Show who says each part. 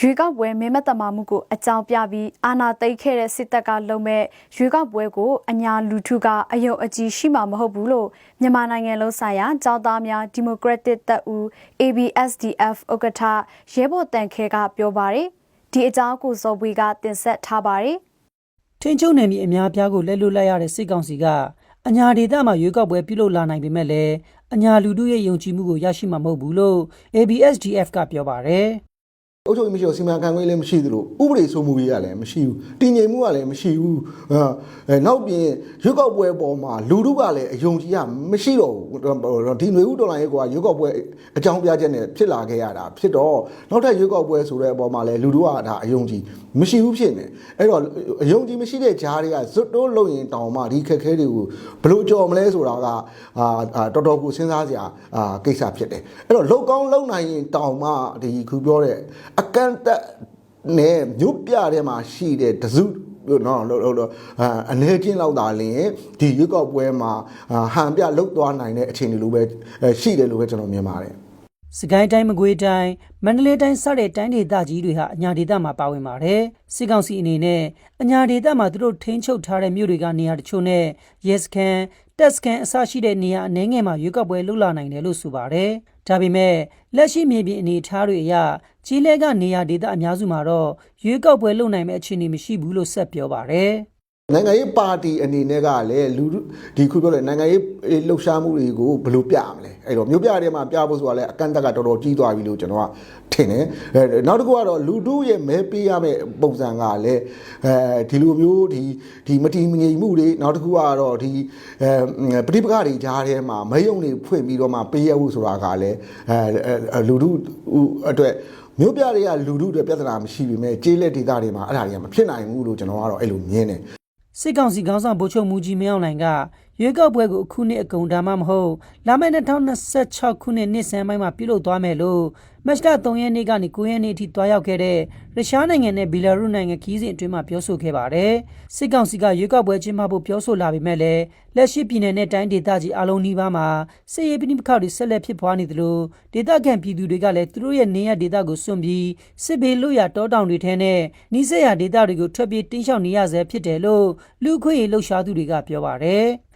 Speaker 1: ရွေကောက်ပွဲမဲမတမာမှုကိုအကြောင်းပြပြီးအာဏာသိမ်းခဲ့တဲ့စစ်တပ်ကလုံမဲ့ရွေကောက်ပွဲကိုအညာလူထုကအယုံအကြည်ရှိမှာမဟုတ်ဘူးလို့မြန်မာနိုင်ငံလုံးဆိုင်ရာကြောင်းသားများဒီမိုကရက်တစ်တပ်ဦး ABSDF ဥက္ကဋ္ဌရဲဘော်တန်ခဲကပြောပါတယ်ဒီအကြောင်းကိုစောပွေးကတင်ဆက်ထားပါတယ်
Speaker 2: ထင်းချုံနယ်မြေအများအပြားကိုလက်လွတ်လိုက်ရတဲ့စစ်ကောင်စီကအညာဒေသမှာရွေးကောက်ပွဲပြုလုပ်လာနိုင်ပေမဲ့လည်းအညာလူထုရဲ့ယုံကြည်မှုကိုရရှိမှာမဟုတ်ဘူးလို့ ABSDF ကပြောပါတယ်
Speaker 3: အုပ်ချုပ်ရေးမရှိတော့စီမံခန့်ခွဲလည်းမရှိသလိုဥပဒေစိုးမှုကြီးကလည်းမရှိဘူးတည်ငြိမ်မှုကလည်းမရှိဘူးအဲနောက်ပြင်ရွက်ကောက်ပွဲပေါ်မှာလူထုကလည်းအယုံကြည်ရမရှိတော့ဘူးဒီຫນွေဥတော်လိုင်းရဲ့ကွာရွက်ကောက်ပွဲအကြောင်းပြချက်နဲ့ဖြစ်လာခဲ့ရတာဖြစ်တော့နောက်ထပ်ရွက်ကောက်ပွဲဆိုတဲ့အပေါ်မှာလည်းလူထုကဒါအယုံကြည်မရှိဘူးဖြစ်နေအဲ့တော့အယုံကြည်မရှိတဲ့ဂျားတွေကဇွတ်တိုးလုံရင်တောင်မှဒီခက်ခဲတွေကိုဘယ်လိုကြော်မလဲဆိုတာကအာတော်တော်ကိုစဉ်းစားစရာအာကိစ္စဖြစ်တယ်အဲ့တော့လုံကောင်းလုံနိုင်ရင်တောင်မှဒီခုပြောတဲ့အကန့်အသတ်နဲ့မြို့ပြထဲမှာရှိတဲ့တစုနော်လို့လို့လို့အာအနေချင်းလောက်သာလင်ဒီရွက်ကောက်ပွဲမှာအာဟန်ပြလုတ်သွားနိုင်တဲ့အခြေအနေလိုပဲအဲရှိတယ်လို့ပဲကျွန်တော်မြင်ပါတယ်
Speaker 2: စကိုင်းတိုင်းမကွေးတိုင်းမန္တလေးတိုင်းစတဲ့တိုင်းဒေသကြီးတွေဟာအညာဒေသမှာပါဝင်ပါတယ်စစ်ကောင်စီအနေနဲ့အညာဒေသမှာသူတို့ထိန်းချုပ်ထားတဲ့မြို့တွေကနေရာတချို့နဲ့ရဲစခန်းတက်စကန်အစရှိတဲ့နေရာအနှဲငယ်မှာရွေးကောက်ပွဲလှုပ်လာနိုင်တယ်လို့ဆိုပါတယ် ဒါပေမဲ့လက်ရှိမြေပြင်အနေအထားတွေအရကြီးလဲကနေရာဒေသအများစုမှာတော့ရွေးကောက်ပွဲလှုပ်နိုင်မဲ့အခြေအနေမရှိဘူးလို့ဆက်ပြောပါတယ်
Speaker 3: နိုင်ငံရေးပါတီအနေနဲ့ကလည်းလူထုဒီခုပြောတဲ့နိုင်ငံရေးလှုပ်ရှားမှုတွေကိုဘယ်လိုပြရမလဲအဲ့တော့မြို့ပြထဲမှာပြဖို့ဆိုတာလည်းအကန့်အသတ်ကတော်တော်ကြီးသွားပြီလို့ကျွန်တော်ကထင်တယ်အဲနောက်တစ်ခုကတော့လူထုရဲ့မဲပေးရမယ့်ပုံစံကလည်းအဲဒီလိုမျိုးဒီဒီမတီမငြိမ်မှုတွေနောက်တစ်ခုကတော့ဒီအဲပဋိပက္ခတွေကြားထဲမှာမဲယုံတွေဖွင့်ပြီးတော့မှပေးရဖို့ဆိုတာကလည်းအဲလူထုအတွက်မြို့ပြတွေကလူထုတွေပြဿနာမရှိပေမဲ့ကျေးလက်ဒေသတွေမှာအဲ့ဒါတွေကမဖြစ်နိုင်ဘူးလို့ကျွန်တော်ကတော့အဲ့လိုမြင်တယ်
Speaker 2: စစ်ကောင်စီခေါင်းဆောင်ဗိုလ်ချုပ်မူကြီးမင်းအောင်လှိုင်က ရွေးကောက်ပွဲကိုအခုနှစ်အကုန်ဒါမှမဟုတ်လာမယ့်2026ခုနှစ်နှစ်ဆန်းပိုင်းမှာပြုလုပ်သွားမယ်လို့မတ်လ3ရက်နေ့ကနေ9ရက်နေ့အထိတွားရောက်ခဲ့တဲ့ရုရှားနိုင်ငံနဲ့ဘီလာရုနိုင်ငံခီးစဉ်အတွင်းမှာပြောဆိုခဲ့ပါတယ်။စစ်ကောင်စီကရွေးကောက်ပွဲကျင်းပဖို့ပြောဆိုလာပေမဲ့လည်းလက်ရှိပြည်내နဲ့တိုင်းဒေသကြီးအလုံးနီးပါးမှာစစ်ရေးပဋိပက္ခတွေဆက်လက်ဖြစ်ပွားနေသလိုဒေသခံပြည်သူတွေကလည်းသူတို့ရဲ့နေရဒေသကိုစွန့်ပြီးစစ်ဘေးလွတ်ရာတောတောင်တွေထဲနဲ့နှီးစက်ရာဒေသတွေကိုထွက်ပြေးတင်းရှောင်နေရဆဲဖြစ်တယ်လို့လူခွေလှုပ်ရှားသူတွေကပြောပါတယ်။